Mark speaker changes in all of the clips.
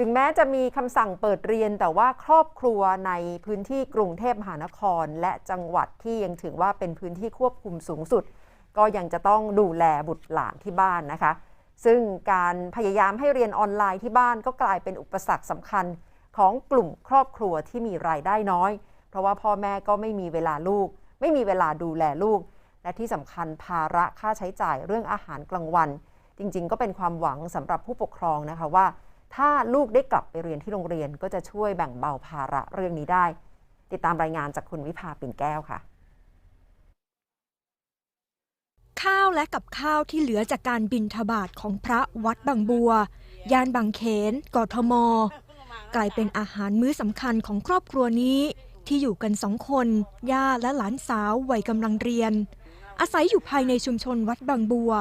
Speaker 1: ถึงแม้จะมีคำสั่งเปิดเรียนแต่ว่าครอบครัวในพื้นที่กรุงเทพมหานคร และจังหวัดที่ยังถือว่าเป็นพื้นที่ควบคุมสูงสุด ก็ยังจะต้องดูแลบุตรหลานที่บ้านนะคะ ซึ่งการพยายามให้เรียนออนไลน์ที่บ้านก็กลายเป็นอุปสรรคสำคัญของกลุ่มครอบครัวที่มีรายได้น้อย เพราะว่าพ่อแม่ก็ไม่มีเวลาลูก ไม่มีเวลาดูแลลูก และที่สำคัญภาระค่าใช้จ่ายเรื่องอาหารกลางวัน จริง ๆ ก็เป็นความหวังสำหรับผู้ปกครองนะคะว่า ถ้าลูกได้กลับไปเรียนที่โรงเรียนก็จะช่วยแบ่งเบาภาระเรื่องนี้ได้ ติดตามรายงานจากคุณวิภาปิ่นแก้วค่ะ
Speaker 2: ข้าวและกับข้าวที่เหลือจากการบินทบาทของพระวัดบางบัว ย่านบางเขน กทม กลายเป็นอาหารมื้อสำคัญของครอบครัวนี้ ที่อยู่กันสองคน ย่าและหลานสาววัยกำลังเรียน อาศัยอยู่ภายในชุมชนวัดบางบัว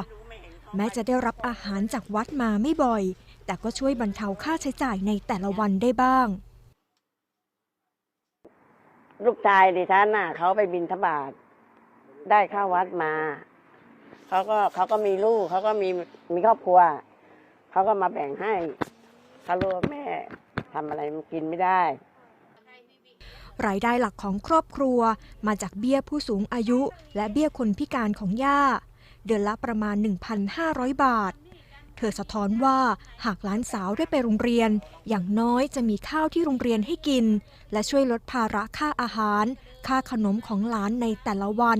Speaker 2: แม้จะได้รับอาหารจากวัดมาไม่บ่อย แต่ก็ช่วยบรรเทาค่าใช้จ่ายในแต่ละวันได้บ้าง
Speaker 3: ลูกชายดิฉันน่ะเขาไปบินทบาทได้เข้าวัดมาเขาก็เขาก็มีลูกเขาก็มีมีครอบครัวเขาก็มาแบ่งให้เขารู้ว่าแม่ทำอะไรมันกินไม่ได้
Speaker 2: รายได้หลักของครอบครัวมาจากเบี้ยผู้สูงอายุ และเบี้ยคนพิการของย่า เดือนละประมาณ 1,500 บาท เธอสะท้อนว่าหากหลานสาวได้ไปโรงเรียน อย่างน้อยจะมีข้าวที่โรงเรียนให้กิน และช่วยลดภาระค่าอาหาร ค่าขนมของหลานในแต่ละวัน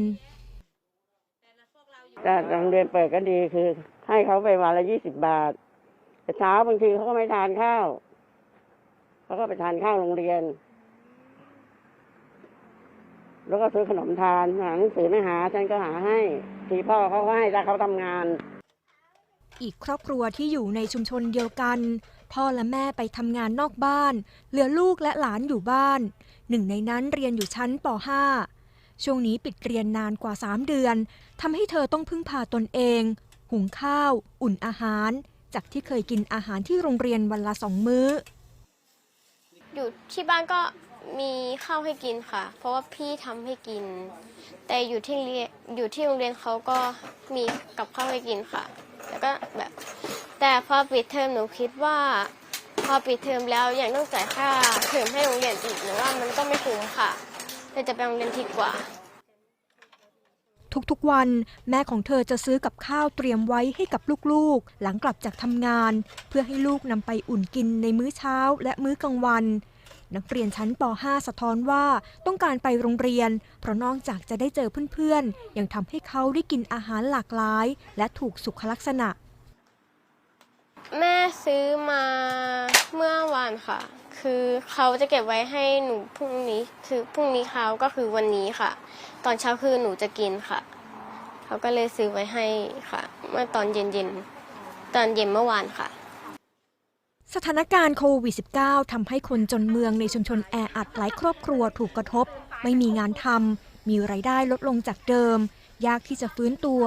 Speaker 3: แต่โรงเรียนเปิดก็ดีคือ ให้เขาไปวันละยี่สิบบาท แต่เช้าบางทีเขาก็ไม่ทานข้าวเขาก็ไปทานข้าวโรงเรียน แล้วก็ซื้อขนมทานหาหนังสือไม่หาฉันก็หาให้ทีพ่อเขาก็ให้ถ้าเขาทำงาน
Speaker 2: อีกครอบครัวที่อยู่ในชุมชนเดียวกัน พ่อและแม่ไปทำงานนอกบ้าน เหลือลูกและหลานอยู่บ้าน หนึ่งในนั้นเรียนอยู่ชั้นป .5 ช่วงนี้ปิดเรียนนานกว่า 3 เดือนทำให้เธอต้องพึ่งพาตนเอง หุงข้าว อุ่นอาหาร จากที่เคยกินอาหารที่โรงเรียนวันละสองมื้อ
Speaker 4: อยู่ที่บ้านก็มี ข้าวให้กินค่ะ เพราะว่าพี่ทำให้กิน แต่อยู่ที่เรียนอยู่ที่โรงเรียนเขาก็มีกับข้าวให้กินค่ะ แล้วก็แบบ แต่พอปิดเทอมหนูคิดว่า พอปิดเทอมแล้วยังต้องจ่ายค่าเทอมให้โรงเรียนอีกหนูว่ามันก็ไม่คุ้มค่ะเลยจะไปโรงเรียนดีกว่า
Speaker 2: ทุกๆ วันแม่ของเธอจะซื้อกับข้าวเตรียมไว้ให้กับลูกๆ หลังกลับจากทำงาน เพื่อให้ลูกนำไปอุ่นกินในมื้อเช้าและมื้อกลางวัน นักเรียนชั้นป .5 สะท้อนว่าต้องการไปโรงเรียน เพราะนอกจากจะได้เจอเพื่อนๆ ยังทำให้เขาได้กินอาหารหลากหลาย และถูกสุขลักษณะ
Speaker 4: แม่ซื้อมาเมื่อวานค่ะ คือเขาจะเก็บไว้ให้หนูพรุ่งนี้ คือพรุ่งนี้เขาก็คือวันนี้ค่ะ ตอนเช้าคือหนูจะกินค่ะ เขาก็เลยซื้อไว้ให้ค่ะ เมื่อตอนเย็นๆ ตอนเย็นเมื่อวานค่ะ
Speaker 2: สถานการณ์โควิด -19 ทำให้คนจนเมืองในชุมชนแออัดหลายครอบครัวถูกกระทบ ไม่มีงานทำมีรายได้ลดลงจากเดิม ยากที่จะฟื้นตัว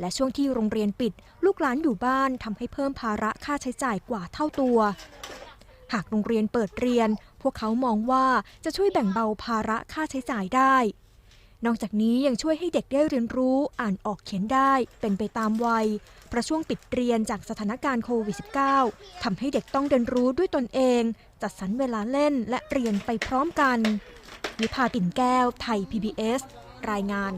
Speaker 2: และช่วงที่โรงเรียนปิด ลูกหลานอยู่บ้านทำให้เพิ่มภาระค่าใช้จ่ายกว่าเท่าตัว หากโรงเรียนเปิดเรียน พวกเขามองว่าจะช่วยแบ่งเบาภาระค่าใช้จ่ายได้ นอกจากนี้ยังช่วยให้เด็กได้เรียนรู้อ่านออกเขียนได้เป็นไปตามวัย ประช่วงปิดเรียนจากสถานการณ์โควิด -19 ทำให้เด็กต้องเรียนรู้ด้วยตนเอง จัดสรรเวลาเล่นและเรียนไปพร้อมกันวิภาปิ่นแก้ว ไทย PBS รายงาน